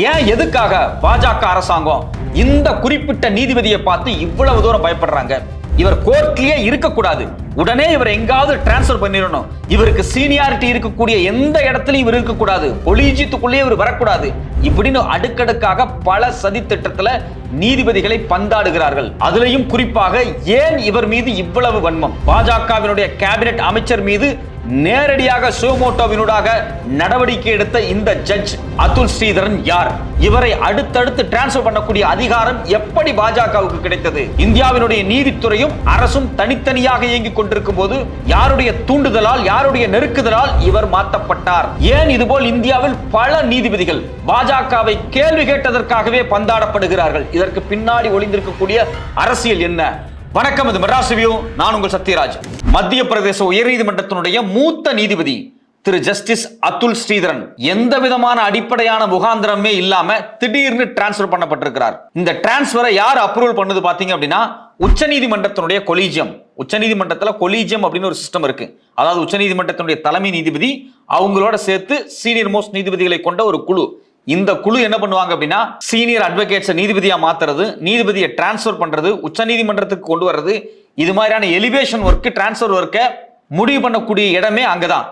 ஏன் எதுக்காக பாஜக அரசாங்கம் இந்த குறிப்பிட்ட நீதிபதியை பார்த்து இவ்வளவு தூரம் பயப்படுறாங்க? இவர் கோர்ட்லயே இருக்கக்கூடாது. உடனே இவர் எங்காவது டிரான்ஸ்ஃபர் பண்ணிடணும். இவருக்கு சீனியாரிட்டி இருக்கக்கூடிய எந்த இடத்துலயும் இவர் இருக்கக்கூடாது. ஒளிஜித்துக்குள்ளேயே இவர் வரக்கூடாது. இப்படின்னு அடுக்கடுக்காக பல சதி திட்டத்துல நீதிபதிகளை பந்தாடுகிறார்கள். அதுலயும் குறிப்பாக ஏன் இவர் மீது இவ்வளவு வன்மம்? பாஜகவினுடைய கேபினெட் அமைச்சர் மீது நேரடியாக சுமோட்டோவினூடாக நடவடிக்கை எடுத்த இந்த ஜட்ஜ் அதுல் ஸ்ரீதரன் யார்? இவரை அடுத்தடுத்து டிரான்ஸ்பர் பண்ணக்கூடிய அதிகாரம் எப்படி பாஜகவுக்கு கிடைத்தது? இந்தியாவினுடைய நீதித்துறையும் அரசும் தனித்தனியாக இயங்கிக் கொண்டிருக்கும் போது யாருடைய தூண்டுதலால் யாருடைய நெருக்குதலால் இவர் மாற்றப்பட்டார் ஏன் இதுபோல் இந்தியாவில் பல நீதிபதிகள் பாஜகவை கேள்வி கேட்டதற்காகவே பந்தாடப்படுகிறார்கள்? இதற்கு பின்னாடி ஒளிந்திருக்கக்கூடிய அரசியல் என்ன? வணக்கம் இது மெட்ராஸ் நான் உங்கள் சத்யராஜ். மத்திய பிரதேச உயர்நீதிமன்றத்தினுடைய மூத்த நீதிபதி திரு ஜஸ்டிஸ் அதுல் ஸ்ரீதரன் எந்த விதமான அடிப்படையான முகாந்திரமே இல்லாம திடீர்னு டிரான்ஸ்ஃபர் பண்ணப்பட்டிருக்கிறார். இந்த டிரான்ஸ்ஃபரை யார் அப்ரூவல் பண்ணது பாத்தீங்க அப்படின்னா உச்சநீதிமன்றத்தினுடைய கொலீஜியம். உச்சநீதிமன்றத்தில் கொலீஜியம் அப்படின்னு ஒரு சிஸ்டம் இருக்கு. அதாவது உச்சநீதிமன்றத்தினுடைய தலைமை நீதிபதி அவங்களோட சேர்த்து சீனியர் மோஸ்ட் நீதிபதிகளை கொண்ட ஒரு குழு. இந்த குழு என்ன பண்ணுவாங்க அப்படின்னா சீனியர் அட்வொகேட்ஸை நீதிபதியா மாத்துறது நீதிபதியை டிரான்ஸ்ஃபர் பண்றது உச்ச நீதிமன்றத்துக்கு கொண்டு வர்றது இது மாதிரியான எலிவேஷன் ஒர்க்கு டிரான்ஸ்ஃபர் ஒர்க்கை முடிவு பண்ணக்கூடிய இடமே அங்கதான்.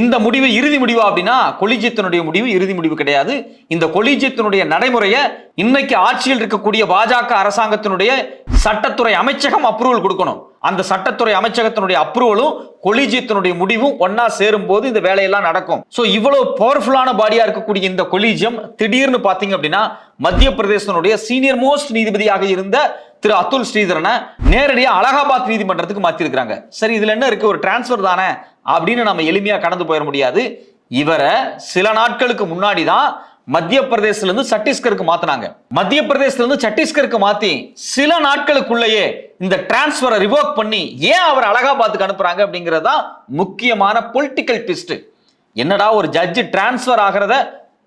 இந்த முடிவு இறுதி முடிவா அப்படின்னா கொலிஜியத்தினுடைய முடிவு இறுதி முடிவு கிடையாது. இந்த கொலிஜியத்தினுடைய நடைமுறையை இன்னைக்கு ஆட்சியில் இருக்கக்கூடிய பாஜக அரசாங்கத்தினுடைய சட்டத்துறை அமைச்சகம் அப்ரூவல் கொடுக்கணும். அந்த சட்டத்துறை அமைச்சகத்தினுடைய அப்ரூவலும் கொலிஜியத்தினுடைய முடிவும் ஒன்னா சேரும் போது இந்த வேலையெல்லாம் நடக்கும். சோ இவ்வளவு பவர்ஃபுல்லான பாடியா இருக்கக்கூடிய இந்த கொலிஜியம் திடீர்னு பாத்தீங்க அப்படின்னா மத்திய பிரதேசனுடைய சீனியர் மோஸ்ட் நீதிபதியாக இருந்த திரு அதுல் ஸ்ரீதரனை நேரடியா அலகாபாத் நீதிமன்றத்துக்கு மாத்திருக்கிறாங்க. சரி இதுல என்ன இருக்கு? ஒரு டிரான்ஸ்ஃபர் தானே அப்படின்னு நம்ம எளிமையா கடந்து போயிட முடியாது. இவரை சில நாட்களுக்கு முன்னாடி தான் மத்திய பிரதேசல இருந்து சத்தீஸ்கருக்கு மாத்தினாங்க. மத்திய பிரதேசல இருந்து சத்தீஸ்கருக்கு மாத்தி சில நாட்களுக்குள்ளேயே இந்த டிரான்ஸ்பரை ரிவோக் பண்ணி ஏன் அவர் அலகாபாத்துக்கு அனுப்புறாங்க அப்படிங்கறதா முக்கியமான பொலிட்டிக்கல் ட்விஸ்ட் என்னடா ஒரு ஜட்ஜ் டிரான்ஸ்ஃபர் ஆகிறத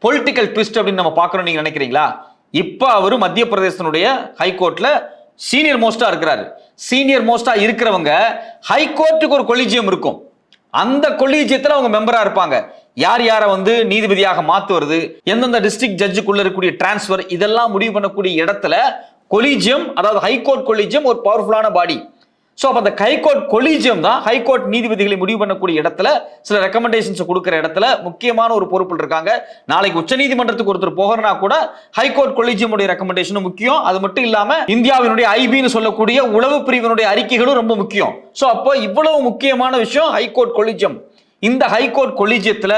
பொலிட்டிக்கல் ட்விஸ்ட் அப்படின்னு நம்ம பார்க்கறோம் நீங்க நினைக்கிறீங்களா? இப்போ அவர் மத்திய பிரதேசனுடைய ஹைகோர்ட்ல சீனியர் மோஸ்டா இருக்கிறாரு. சீனியர் மோஸ்டா இருக்கிறவங்க ஹைகோர்ட்டுக்கு ஒரு கொலிஜியம் இருக்கும். அந்த கொலிஜியத்தில் அவங்க மெம்பராக இருப்பாங்க. யார் யாரை வந்து நீதிபதியாக மாற்றுவது எந்தெந்த டிஸ்ட்ரிக்ட் ஜட்ஜுக்குள்ள இருக்கக்கூடிய டிரான்ஸ்ஃபர் இதெல்லாம் முடிவு பண்ணக்கூடிய இடத்துல கொலிஜியம் அதாவது ஹைகோர்ட் கொலிஜியம் ஒரு பவர்ஃபுல்லான பாடி ஸோ அப்போ அந்த ஹைகோர்ட் கொலீஜியம் தான் ஹைகோர்ட் நீதிபதிகளை முடிவு பண்ணக்கூடிய இடத்துல சில ரெக்கமெண்டேஷன்ஸ் கொடுக்குற இடத்துல முக்கியமான ஒரு பொறுப்பில் இருக்காங்க. நாளைக்கு உச்சநீதிமன்றத்துக்கு ஒருத்தர் போகிறனா கூட ஹைகோர்ட் கொலீஜியமுடைய ரெக்கமெண்டேஷனும் முக்கியம். அது மட்டும் இல்லாமல் இந்தியாவினுடைய ஐபின்னு சொல்லக்கூடிய உளவு பிரிவினுடைய அறிக்கைகளும் ரொம்ப முக்கியம். ஸோ அப்போ இவ்வளவு முக்கியமான விஷயம் ஹைகோர்ட் கொலீஜியம் இந்த ஹைகோர்ட் கொலீஜியத்தில்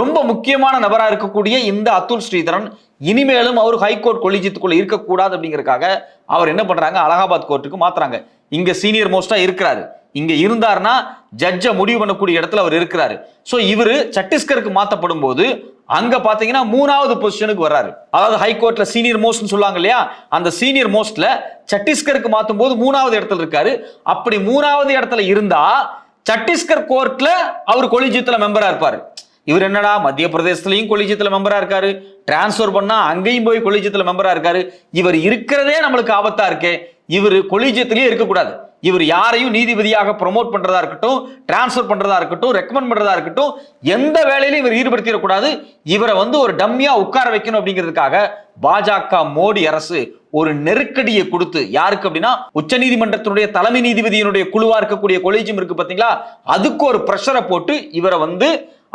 ரொம்ப முக்கியமான நபராக இருக்கக்கூடிய இந்த அத்துல் ஸ்ரீதரன் இனிமேலும் அவர் ஹைகோர்ட் கொலீஜியத்துக்குள்ளே இருக்கக்கூடாது அப்படிங்கிறதுக்காக அவர் என்ன பண்ணுறாங்க அலகாபாத் கோர்ட்டுக்கு மாத்துறாங்க. இங்க சீனியர் மோஸ்டா இருக்கிறாரு. இங்க இருந்தாருன்னா ஜட்ஜை முடிவு பண்ணக்கூடிய இடத்துல அவர் இருக்கிறாரு. சோ இவரு சத்தீஸ்கருக்கு மாத்தப்படும் போது அங்க பாத்தீங்கன்னா மூணாவது பொசிஷனுக்கு வர்றாரு. அதாவது ஹைகோர்ட்ல சீனியர் மோஸ்ட்னு சொல்லுவாங்க இல்லையா? அந்த சீனியர் மோஸ்ட்ல சத்தீஸ்கருக்கு மாத்தும் போது மூணாவது இடத்துல இருக்காரு. அப்படி மூணாவது இடத்துல இருந்தா சத்தீஸ்கர் கோர்ட்ல அவர் கொலிஜியத்துல மெம்பரா இருப்பாரு. இவர் என்னடா மத்திய பிரதேசத்துலயும் கொலிஜியத்துல மெம்பரா இருக்காரு. டிரான்ஸ்ஃபர் பண்ணா அங்கேயும் போய் கொலிஜியத்துல மெம்பரா இருக்காரு. இவர் இருக்கிறதே நம்மளுக்கு ஆபத்தா இருக்கே. இவர் கொலிஜியத்திலேயே இருக்கக்கூடாது. இவர் யாரையும் நீதிபதியாக ப்ரொமோட் பண்றதா இருக்கட்டும் டிரான்ஸ்ஃபர் பண்றதா இருக்கட்டும் ரெக்கமெண்ட் பண்றதா இருக்கட்டும் எந்த வேலையிலும் இவர் ஈடுபடுத்திடக்கூடாது. இவரை வந்து ஒரு டம்மியா உட்கார வைக்கணும் அப்படிங்கிறதுக்காக பாஜக மோடி அரசு ஒரு நெருக்கடியை கொடுத்து யாருக்கு அப்படின்னா உச்ச நீதிமன்றத்தினுடைய தலைமை நீதிபதியினுடைய குழுவா இருக்கக்கூடிய கொலிஜியம் இருக்கு பாத்தீங்களா அதுக்கு ஒரு ப்ரெஷரை போட்டு இவரை வந்து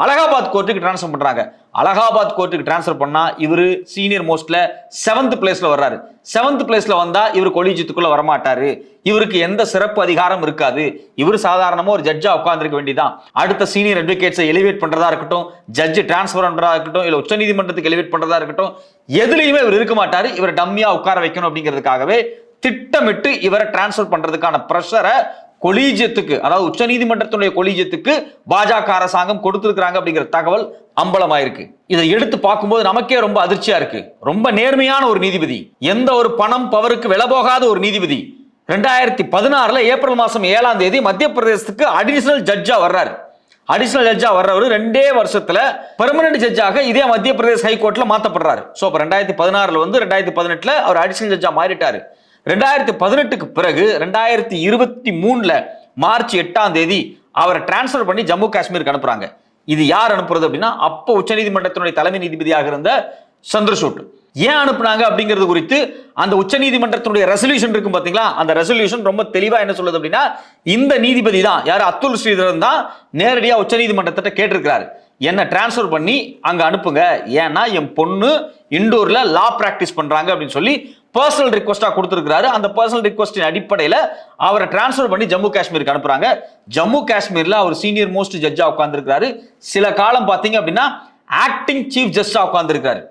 அலகாபாத் கோர்ட்டுக்கு ட்ரான்ஸ்ஃபர் பண்றாங்க. அலகாபாத் கோர்ட்டுக்கு ட்ரான்ஸ்ஃபர் பண்ணா இவர் சீனியர் மோஸ்ட்ல செவன்த் பிளேஸ்ல வர்றாரு. செவன்த் பிளேஸ்ல வந்தா இவர் கொலிஜியத்துக்குள்ள வரமாட்டாரு. இவருக்கு எந்த சிறப்பு அதிகாரம் இருக்காது. இவர் சாதாரணமா ஒரு ஜட்ஜா உட்கார்ந்துருக்க வேண்டியதான் அடுத்த சீனியர் அட்வொகேட்ஸை எலிவேட் பண்றதா இருக்கட்டும் ஜட்ஜ் டிரான்ஸ்ஃபர் பண்றதா இருக்கட்டும் இல்ல உச்சநீதிமன்றத்துக்கு எலிவேட் பண்றதா இருக்கட்டும் எதுலையுமே இவர் இருக்க மாட்டாரு. இவர் டம்மியா உட்கார வைக்கணும் அப்படிங்கிறதுக்காகவே திட்டமிட்டு இவரை டிரான்ஸ்ஃபர் பண்றதுக்கான ப்ரெஷரை கொலீஜியத்துக்கு அதாவது உச்சநீதிமன்றத்தினுடைய கொலீஜியத்துக்கு பாஜக அரசாங்கம் கொடுத்திருக்கிறாங்க அப்படிங்கிற தகவல் அம்பலமாயிருக்கு. இதை எடுத்து பார்க்கும்போது நமக்கே ரொம்ப அதிர்ச்சியா இருக்கு. ரொம்ப நேர்மையான ஒரு நீதிபதி எந்த ஒரு பணம் பவருக்கு விலை போகாத ஒரு நீதிபதி. ரெண்டாயிரத்தி பதினாறுல ஏப்ரல் மாசம் ஏழாம் தேதி மத்திய பிரதேசத்துக்கு அடிஷனல் ஜட்ஜா வர்றாரு. அடிஷனல் ஜட்ஜா வர்றவர் ரெண்டே வருஷத்துல பெர்மனன்ட் ஜட்ஜாக இதே மத்திய பிரதேச ஹைகோர்ட்ல மாத்தப்படுறாரு. ஸோ அப்போ ரெண்டாயிரத்தி பதினாறுல வந்து ரெண்டாயிரத்தி பதினெட்டுல அவர் அடிஷனல் ஜட்ஜா மாறிட்டாரு. ரெண்டாயிரத்தி பதினெட்டுக்கு பிறகு ரெண்டாயிரத்தி இருபத்தி மூணுல மார்ச் எட்டாம் தேதி அவரை டிரான்ஸ்ஃபர் பண்ணி ஜம்மு காஷ்மீருக்கு அனுப்புறாங்க. இது யார் அனுப்புறது அப்படின்னா அப்போ உச்சநீதிமன்றத்தினுடைய தலைமை நீதிபதியாக இருந்த சந்திரசூட். ஏன் அனுப்புனாங்க அப்படிங்கிறது குறித்து அந்த உச்சநீதிமன்றத்தினுடைய ரெசல்யூஷன் இருக்கும் பாத்தீங்களா? அந்த ரெசல்யூஷன் ரொம்ப தெளிவா என்ன சொல்லுது அப்படின்னா இந்த நீதிபதி தான் யார்? அத்துல் ஸ்ரீதரன் தான் நேரடியாக உச்சநீதிமன்றத்திட்ட கேட்டிருக்கிறாரு. என்ன டிரான்ஸ்ஃபர் பண்ணி அங்க அனுப்புங்க. ஏன்னா என் பொண்ணு இண்டோர்ல லா பிராக்டிஸ் பண்றாங்க அப்படின்னு சொல்லி பர்சனல் ரிக்வஸ்டா கொடுத்துருக்காரு அந்த பர்சனல் ரிக்வஸ்டின் அடிப்படையில அவரை டிரான்ஸ்ஃபர் பண்ணி ஜம்மு காஷ்மீருக்கு அனுப்புறாங்க. ஜம்மு காஷ்மீர்ல அவர் சீனியர் மோஸ்ட் ஜட்ஜா உட்காந்துருக்காரு சில காலம் பாத்தீங்க அப்படின்னா ஆக்டிங் சீஃப் ஜஸ்டா உட்காந்துருக்காரு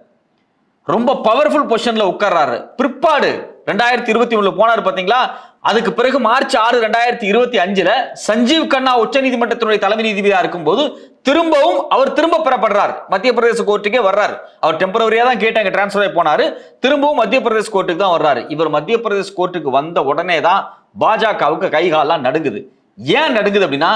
ரொம்ப பவர்ஃபுல் பொசிஷன்ல உட்கார்றாரு. பிற்பாடு ரெண்டாயிரத்தி இருபத்தி ஒண்ணுல போனாரு பாத்தீங்களா? அதுக்கு பிறகு மார்ச் ஆறு ரெண்டாயிரத்தி இருபத்தி அஞ்சுல சஞ்சீவ் கண்ணா உச்சநீதிமன்றத்தினுடைய தலைமை நீதிபதியா இருக்கும்போது திரும்பவும் அவர் திரும்ப பெறப்படுறார். மத்திய பிரதேச கோர்ட்டுக்கே வர்றாரு. அவர் டெம்பரவரியா தான் கேட்டாங்க டிரான்ஸ்ஃபர் ஆகி போனாரு. திரும்பவும் மத்திய பிரதேச கோர்ட்டுக்கு தான் வர்றாரு. இவர் மத்திய பிரதேச கோர்ட்டுக்கு வந்த உடனே தான் பாஜகவுக்கு கைகாலாம் நடுங்குது. ஏன் நடுங்குது அப்படின்னா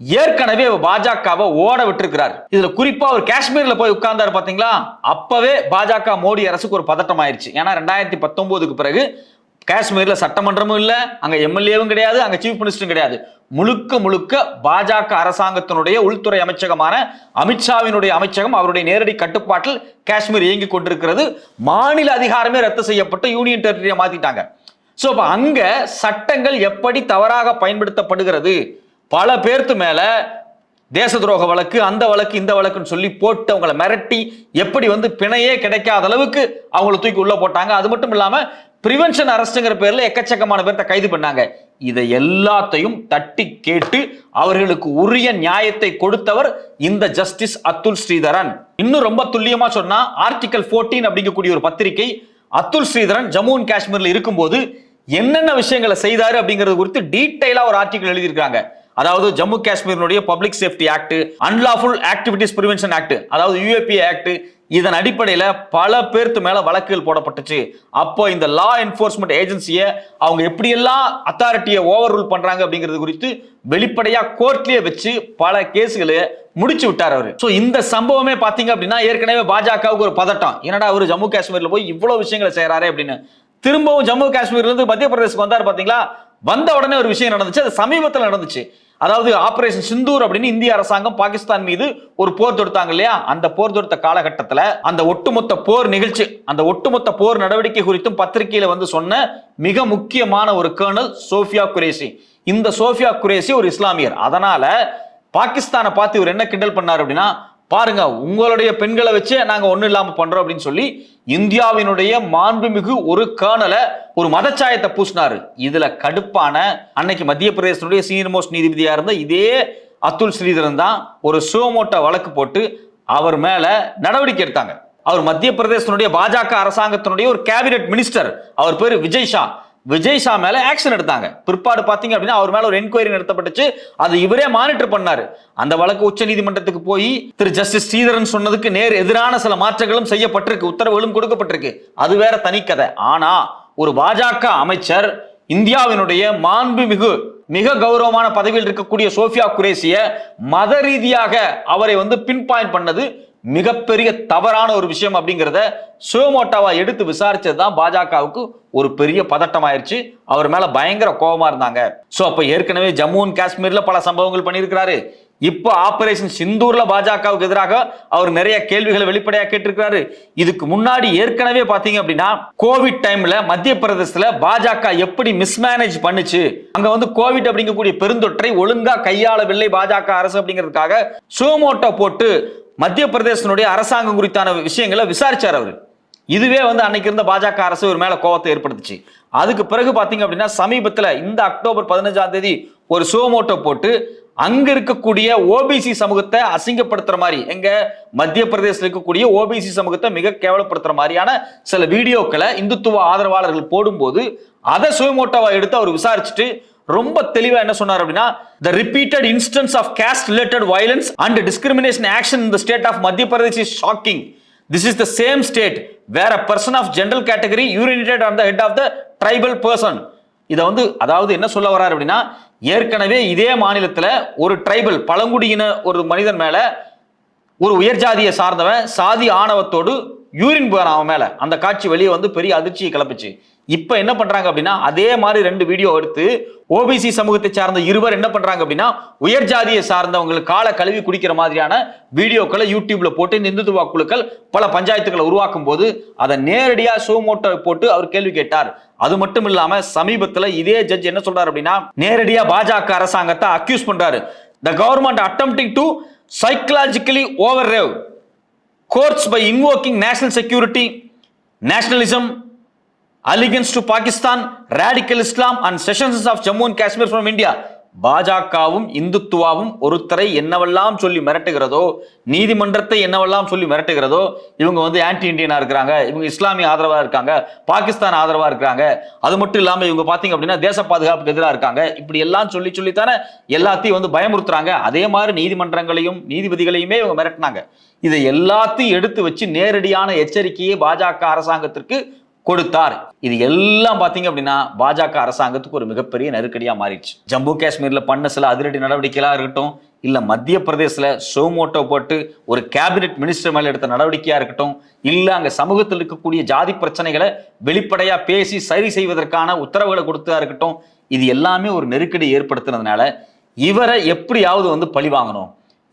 ஏற்கனவே பாஜகவை ஓட விட்டுருக்கிறார். இதுல குறிப்பா அவர் காஷ்மீர்ல போய் உட்கார்ந்தாரு பாத்தீங்களா? அப்பவே பாஜக மோடி அரசுக்கு ஒரு பதட்டம் ஆயிருச்சு. ஏன்னா ரெண்டாயிரத்தி பத்தொன்பதுக்கு பிறகு காஷ்மீர்ல சட்டமன்றமும் இல்ல அங்க எம்எல்ஏவும் கிடையாது அங்க சீஃப் மினிஸ்டரும் கிடையாது. முழுக்க முழுக்க பாஜக அரசாங்கத்தினுடைய உள்துறை அமைச்சகமான அமித்ஷாவினுடைய அமைச்சகம் அவருடைய நேரடி கட்டுப்பாட்டில் காஷ்மீர் இயங்கிக் கொண்டிருக்கிறது. மாநில அதிகாரமே ரத்து செய்யப்பட்டு யூனியன் டெரிட்டரியை மாத்திட்டாங்க. சோ அப்ப அங்க சட்டங்கள் எப்படி தவறாக பயன்படுத்தப்படுகிறது? பல பேர்த்து மேல தேச துரோக வழக்கு அந்த வழக்கு இந்த வழக்குன்னு சொல்லி போட்டு அவங்கள மிரட்டி எப்படி வந்து பிணையே கிடைக்காத அளவுக்கு அவங்கள தூக்கி உள்ள போட்டாங்க. அது மட்டும் இல்லாம பிரிவென்ஷன் அரெஸ்ட்ங்கிற பேர்ல எக்கச்சக்கமான பேர்த்த கைது பண்ணாங்க. இதை எல்லாத்தையும் தட்டி கேட்டு அவர்களுக்கு உரிய நியாயத்தை கொடுத்தவர் இந்த ஜஸ்டிஸ் அத்துல் ஸ்ரீதரன். இன்னும் ரொம்ப துல்லியமா சொன்னா ஆர்டிகல் 14 அப்படிங்கக்கூடிய ஒரு பத்திரிகை அத்துல் ஸ்ரீதரன் ஜம்மு அண்ட் காஷ்மீர்ல இருக்கும்போது என்னென்ன விஷயங்களை செய்தாரு அப்படிங்கிறது குறித்து டீட்டெயிலா ஒரு ஆர்டிகல் எழுதியிருக்காங்க அதாவது Jammu காஷ்மீரினுடைய public safety act unlawful activities prevention act அதாவது யூஏபி ஆக்ட் இதன் அடிப்படையில் பல பேர்த்து மேல வழக்குகள் போடப்பட்டுச்சு. அப்போ இந்த லா என்ஃபோர்ஸ்மெண்ட் ஏஜென்சியை அவங்க எப்படியெல்லாம் அத்தாரிட்டியை ஓவர் ரூல் பண்றாங்க அப்படிங்கிறது குறித்து வெளிப்படையா கோர்ட்லயே வச்சு பல கேஸுகளை முடிச்சு விட்டார் அவரு. ஸோ இந்த சம்பவமே பாத்தீங்க அப்படின்னா ஏற்கனவே பாஜகவுக்கு ஒரு பதட்டம். என்னடா அவர் ஜம்மு காஷ்மீர்ல போய் இவ்வளவு விஷயங்களை செய்யறாரு அப்படின்னு. திரும்பவும் ஜம்மு காஷ்மீர்ல இருந்து மத்திய பிரதேசக்கு வந்தாரு பாத்தீங்களா? வந்த உடனே ஒரு விஷயம் நடந்துச்சு. அது சமீபத்தில் நடந்துச்சு. அதாவது ஆபரேஷன் சிந்தூர் அப்படின்னு இந்திய அரசாங்கம் பாகிஸ்தான் மீது ஒரு போர் தொடுத்தாங்க இல்லையா? அந்த போர் தொடுத்த காலகட்டத்தில் அந்த ஒட்டுமொத்த போர் நிகழ்ச்சி அந்த ஒட்டுமொத்த போர் நடவடிக்கை குறித்தும் பத்திரிகையில வந்து சொன்ன மிக முக்கியமான ஒரு கேர்னல் சோஃபியா குரேசி இந்த சோஃபியா குரேசி ஒரு இஸ்லாமியர். அதனால பாகிஸ்தானை பார்த்து இவர் என்ன கிண்டல் பண்ணார் அப்படின்னா பாருங்க உங்களுடைய பெண்களை வச்சு நாங்க ஒண்ணும் இல்லாம பண்றோம் அப்படின்னு சொல்லி இந்தியாவினுடைய மாண்புமிகு ஒரு கேர்னலை ஒரு மதச்சாயத்தை பூசினாரு. இதுல கடுப்பான அன்னைக்கு மத்திய பிரதேசனுடைய சீனியர் மோஸ்ட் நீதிபதியா இருந்த இதே அத்துல் ஸ்ரீதரன் தான் ஒரு சுவமோட்ட வழக்கு போட்டு அவர் மேல நடவடிக்கை எடுத்தாங்க. அவர் மத்திய பிரதேசனுடைய பாஜக அரசாங்கத்தினுடைய ஒரு கேபினெட் மினிஸ்டர் அவர் பேரு விஜய் ஷா. விஜய் ஷா மேல ஆக்ஷன் எடுத்தாங்க. பிற்பாடு பாத்தீங்க அப்படின்னா அவர் மேல ஒரு என்கொயரி நடத்தப்பட்டுச்சு. அது இவரே மானிட்டர் பண்ணாரு. அந்த வழக்கு உச்ச நீதிமன்றத்துக்கு போய் திரு ஜஸ்டிஸ் ஸ்ரீதரன் சொன்னதுக்கு நேர் எதிரான சில மாற்றங்களும் செய்யப்பட்டிருக்கு. உத்தரவுகளும் கொடுக்கப்பட்டிருக்கு. அது வேற தனிக்கதை ஆனா ஒரு பாஜக அமைச்சர் இந்தியாவினுடைய மாண்புமிகு மிக கௌரவமான பதவியில் இருக்கக்கூடிய சோஃபியா குரேசிய மத ரீதியாக அவரை வந்து பின் பாயிண்ட் பண்ணது மிகப்பெரிய தவறான ஒரு விஷயம் அப்படிங்கிறத சுயமோட்டாவா எடுத்து விசாரிச்சது தான் பாஜகவுக்கு ஒரு பெரிய பதட்டம் ஆயிருச்சு அவர் மேல பயங்கர கோபமா இருந்தாங்க. சோ அப்ப ஏற்கனவே ஜம்மு அண்ட் காஷ்மீர்ல பல சம்பவங்கள் பண்ணியிருக்கிறாரு. இப்போ ஆபரேஷன் சிந்தூர்ல பாஜகவுக்கு எதிராக அவர் நிறைய கேள்விகளை வெளிப்படையா கேட்டிருக்கிறாரு. இதுக்கு முன்னாடி ஏற்கனவே பாத்தீங்க அப்படின்னா கோவிட் டைம்ல மத்திய பிரதேசத்துல பாஜக எப்படி மிஸ்மேனேஜ் பண்ணுச்சு? அங்க வந்து கோவிட் அப்படிங்கக்கூடிய பெருந்தொற்றை ஒழுங்கா கையாளவில்லை பாஜக அரசு அப்படிங்கிறதுக்காக சுமோட்டோ போட்டு மத்திய பிரதேசனுடைய அரசாங்கம் குறித்தான விஷயங்களை விசாரிச்சார் அவர். இதுவே வந்து அன்னைக்கு இருந்த பாஜக அரசு ஒரு மேல கோவத்தை ஏற்படுத்துச்சு. அதுக்கு பிறகு பாத்தீங்க அப்படின்னா சமீபத்துல இந்த அக்டோபர் பதினஞ்சாம் தேதி ஒரு சுவமோட்டோ போட்டு அங்க இருக்கக்கூடிய ஓபிசி சமூகத்தை அசிங்கப்படுத்துற மாதிரி எங்க மத்திய பிரதேசத்தில் இருக்கக்கூடிய ஓபிசி சமூகத்தை மிக கேவலப்படுத்துற மாதிரியான சில வீடியோக்களை இந்துத்துவ ஆதரவாளர்கள் போடும்போது அதை சுயமோட்டோவா எடுத்து அவர் விசாரிச்சுட்டு ரொம்ப தெளிவா என்ன சொன்னார் அப்படின்னா the repeated instance of caste related violence and discrimination action இந்த state of Madhya Pradesh is shocking this is the same state வேற person of general category urinated on the head of the tribal person இதை வந்து அதாவது என்ன சொல்ல வர்றாரு அப்படின்னா ஏற்கனவே இதே மாநிலத்துல ஒரு ட்ரைபல் பழங்குடியின ஒரு மனிதன் மேல ஒரு உயர் ஜாதியை சார்ந்தவன் சாதி ஆணவத்தோடு யூரின் போறான் அவன் மேல. அந்த காட்சி வெளியே வந்து பெரிய அதிர்ச்சியை கிளப்பிச்சு. இப்ப என்ன பண்றாங்க அப்படின்னா அதே மாதிரி ரெண்டு வீடியோ எடுத்து ஓபிசி சமூகத்தை சார்ந்த இருவர் என்ன பண்றாங்க அப்படின்னா உயர் ஜாதியை சார்ந்தவங்களுக்கு காலை கழுவி குடிக்கிற மாதிரியான வீடியோக்களை யூடியூப்ல போட்டு இந்த குழுக்கள் பல பஞ்சாயத்துக்களை உருவாக்கும் போது அதை நேரடியா ஷோ போட்டு அவர் கேள்வி கேட்டார். அது மட்டும் இல்லாம சமீபத்துல இதே ஜட்ஜ் என்ன சொல்றாரு அப்படின்னா நேரடியா பாஜக அரசாங்கத்தை அக்யூஸ் பண்றாரு. The government attempting to psychologically overawe courts by invoking national security nationalism, allegiance to Pakistan radical Islam and secession of Jammu and Kashmir from India பாஜகவும் இந்துத்துவாவும் ஒருத்தரை என்னவெல்லாம் சொல்லி மிரட்டுகிறதோ நீதிமன்றத்தை என்னவெல்லாம் சொல்லி மிரட்டுகிறதோ இவங்க வந்து ஆன்டி இண்டியனா இருக்கிறாங்க இவங்க இஸ்லாமிய ஆதரவா இருக்காங்க பாகிஸ்தான் ஆதரவா இருக்கிறாங்க அது மட்டும் இல்லாம இவங்க பாத்தீங்க அப்படின்னா தேச பாதுகாப்புக்கு எதிராக இருக்காங்க. இப்படி எல்லாம் சொல்லி சொல்லித்தானே எல்லாத்தையும் வந்து பயமுறுத்துறாங்க. அதே மாதிரி நீதிமன்றங்களையும் நீதிபதிகளையுமே இவங்க மிரட்டினாங்க. இதை எல்லாத்தையும் எடுத்து வச்சு நேரடியான எச்சரிக்கையை பாஜக அரசாங்கத்திற்கு கொடுத்தார். இது எல்லாம் பாத்தீங்க அப்படின்னா பாஜக அரசாங்கத்துக்கு ஒரு மிகப்பெரிய நெருக்கடியா மாறிடுச்சு. ஜம்மு காஷ்மீர்ல பண்ண சில அதிரடி நடவடிக்கைகளா இருக்கட்டும் இல்ல மத்திய பிரதேசல ஷோமோட்டோ போட்டு ஒரு கேபினெட் மினிஸ்டர் மேல எடுத்த நடவடிக்கையா இருக்கட்டும் இல்ல அங்க சமூகத்தில் இருக்கக்கூடிய ஜாதி பிரச்சனைகளை வெளிப்படையா பேசி சரி செய்வதற்கான உத்தரவுகளை கொடுத்ததா இருக்கட்டும் இது எல்லாமே ஒரு நெருக்கடி ஏற்படுத்துனதுனால இவரை எப்படியாவது வந்து பழி வாங்கணும்.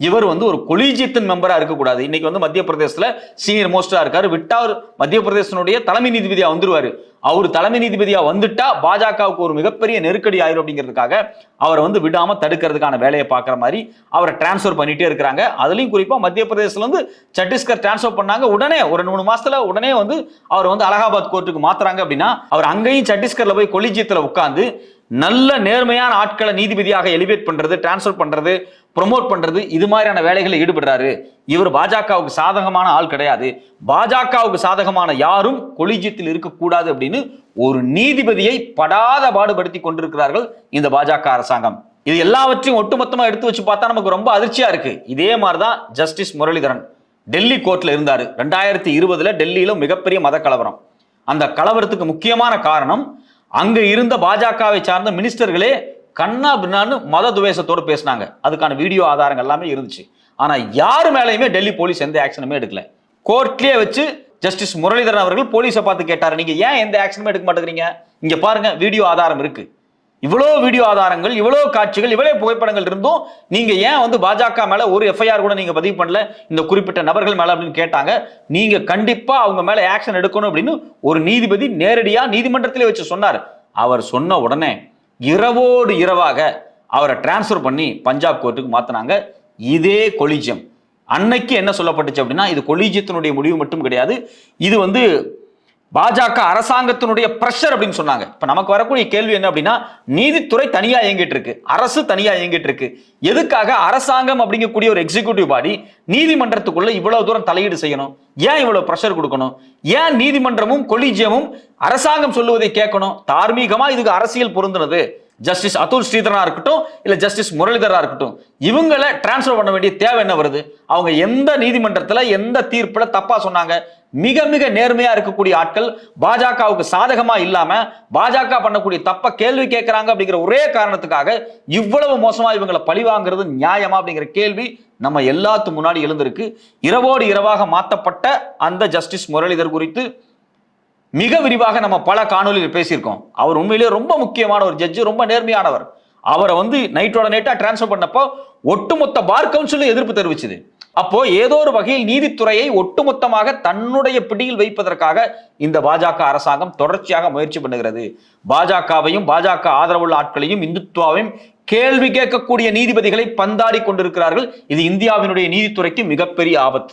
இவர் வந்து ஒரு கொலீஜியத்தின் மெம்பரா இருக்கக்கூடாது. இன்னைக்கு வந்து மத்திய பிரதேசத்துல சீனியர் மோஸ்டா இருக்காரு. விட்டா அவர் மத்திய பிரதேசனுடைய தலைமை நீதிபதியா வந்துருவாரு. அவர் தலைமை நீதிபதியா வந்துட்டா பாஜகவுக்கு ஒரு மிகப்பெரிய நெருக்கடி ஆயிரும் அப்படிங்கிறதுக்காக அவரை வந்து விடாம தடுக்கிறதுக்கான வேலையை பார்க்குற மாதிரி அவரை டிரான்ஸ்ஃபர் பண்ணிட்டே இருக்கிறாங்க. அதுலயும் குறிப்பா மத்திய பிரதேசத்துல வந்து சத்தீஸ்கர் டிரான்ஸ்ஃபர் பண்ணாங்க. உடனே ஒரு மூணு மாசத்துல உடனே வந்து அவர் வந்து அலகாபாத் கோர்ட்டுக்கு மாத்துறாங்க அப்படின்னா அவர் அங்கேயும் சத்தீஸ்கர்ல போய் கொலிஜியத்துல உட்காந்து நல்ல நேர்மையான ஆட்களை நீதிபதியாக எலிவேட் பண்றது டிரான்ஸ்ஃபர் பண்றது ப்ரொமோட் பண்றது இது மாதிரியான வேலைகளில் ஈடுபடுறாரு. இவர் பாஜகவுக்கு சாதகமான ஆள் கிடையாது. பாஜகவுக்கு சாதகமான யாரும் கொலிஜியத்தில் இருக்கக்கூடாது அப்படின்னு ஒரு நீதிபதியை படாத பாடுபடுத்தி கொண்டிருக்கிறார்கள் இந்த பாஜக அரசாங்கம். இது எல்லாவற்றையும் ஒட்டுமொத்தமா எடுத்து வச்சு பார்த்தா நமக்கு ரொம்ப அதிர்ச்சியா இருக்கு. இதே மாதிரிதான் ஜஸ்டிஸ் முரளிதரன் டெல்லி கோர்ட்ல இருந்தாரு. ரெண்டாயிரத்தி இருபதுல டெல்லியில மிகப்பெரிய மத கலவரம். அந்த கலவரத்துக்கு முக்கியமான காரணம் அங்க இருந்த பாஜகவை சார்ந்த மினிஸ்டர்களே கண்ணா பின்னான்னு மத துவேஷத்தோடு பேசினாங்க. அதுக்கான வீடியோ ஆதாரங்கள் எல்லாமே இருந்துச்சு. ஆனா யார் மேலேயுமே டெல்லி போலீஸ் எந்த ஆக்ஷனுமே எடுக்கல. கோர்ட்லயே வச்சு ஜஸ்டிஸ் முரளிதரன் அவர்கள் போலீஸை பார்த்து கேட்டாரு. நீங்க ஏன் எந்த ஆக்ஷனுமே எடுக்க மாட்டேங்கிறீங்க? இங்க பாருங்க வீடியோ ஆதாரம் இருக்கு. இவ்வளோ வீடியோ ஆதாரங்கள் இவ்வளோ காட்சிகள் இவ்வளோ புகைப்படங்கள் இருந்தும் நீங்க ஏன் வந்து பாஜக மேல ஒரு எஃப்ஐஆர் கூட நீங்க பதிவு பண்ணல? இந்த குறிப்பிட்ட நபர்கள் மேல அப்படின்னு கேட்டாங்க. நீங்க கண்டிப்பா அவங்க மேல ஆக்ஷன் எடுக்கணும் அப்படின்னு ஒரு நீதிபதி நேரடியா நீதிமன்றத்திலே வச்சு சொன்னார். அவர் சொன்ன உடனே இரவோடு இரவாக அவரை டிரான்ஸ்ஃபர் பண்ணி பஞ்சாப் கோர்ட்டுக்கு மாத்தினாங்க. இதே கொலிஜியம். அன்னைக்கு என்ன சொல்லப்பட்டுச்சு அப்படின்னா இது கொலிஜியத்தினுடைய முடிவு மட்டும் கிடையாது. இது வந்து பாஜக அரசாங்கத்தினுடைய பிரஷர் அப்படின்னு சொன்னாங்க. இப்ப நமக்கு வரக்கூடிய கேள்வி என்ன அப்படின்னா நீதித்துறை தனியா இயங்கிட்டு இருக்கு. அரசு தனியா இயங்கிட்டு இருக்கு. எதுக்காக அரசாங்கம் அப்படிங்கக்கூடிய ஒரு எக்ஸிகியூட்டிவ் பாடி நீதிமன்றத்துக்குள்ள இவ்வளவு தூரம் தலையீடு செய்யணும்? ஏன் இவ்வளவு பிரஷர் கொடுக்கணும்? ஏன் நீதிமன்றமும் கொலிஜியமும் அரசாங்கம் சொல்லுவதை கேட்கணும்? தார்மீகமா இதுக்கு அரசியல் பொருந்துனது. ஜஸ்டிஸ் அதுல் ஸ்ரீதரனா இருக்கட்டும் இல்ல ஜஸ்டிஸ் முரளிதரா இருக்கட்டும் இவங்களை டிரான்ஸ்ஃபர் பண்ண வேண்டிய தேவை என்ன வருது? அவங்க எந்த நீதிமன்றத்துல எந்த தீர்ப்புல தப்பா சொன்னாங்க? மிக மிக நேர்மையா இருக்கக்கூடிய ஆட்கள் பாஜகவுக்கு சாதகமா இல்லாம பாஜக பண்ணக்கூடிய தப்ப கேள்வி கேட்கிறாங்க அப்படிங்கிற ஒரே காரணத்துக்காக இவ்வளவு மோசமா இவங்களை பழி வாங்குறது நியாயமா அப்படிங்கிற கேள்வி நம்ம எல்லாத்து முன்னாடி எழுந்திருக்கு. இரவோடு இரவாக மாற்றப்பட்ட அந்த ஜஸ்டிஸ் முரளிதர் குறித்து மிக விரிவாக நம்ம பல காணொலியில் பேசியிருக்கோம். அவர் உண்மையிலேயே ரொம்ப முக்கியமான ஒரு ஜட்ஜு ரொம்ப நேர்மையானவர். அவரை வந்து நைட்டோட நைட்டா டிரான்ஸ்ஃபர் பண்ணப்போ ஒட்டுமொத்த பார் கவுன்சிலும் எதிர்ப்பு தெரிவிச்சது. அப்போ ஏதோ ஒரு வகையில் நீதித்துறையை ஒட்டுமொத்தமாக தன்னுடைய பிடியில் வைப்பதற்காக இந்த பாஜக அரசாங்கம் தொடர்ச்சியாக முயற்சி பண்ணுகிறது. பாஜகவையும் பாஜக ஆதரவுள்ள ஆட்களையும் இந்துத்துவாவையும் கேள்வி கேட்கக்கூடிய நீதிபதிகளை பந்தாடி கொண்டிருக்கிறார்கள். இது இந்தியாவினுடைய நீதித்துறைக்கு மிகப்பெரிய ஆபத்து.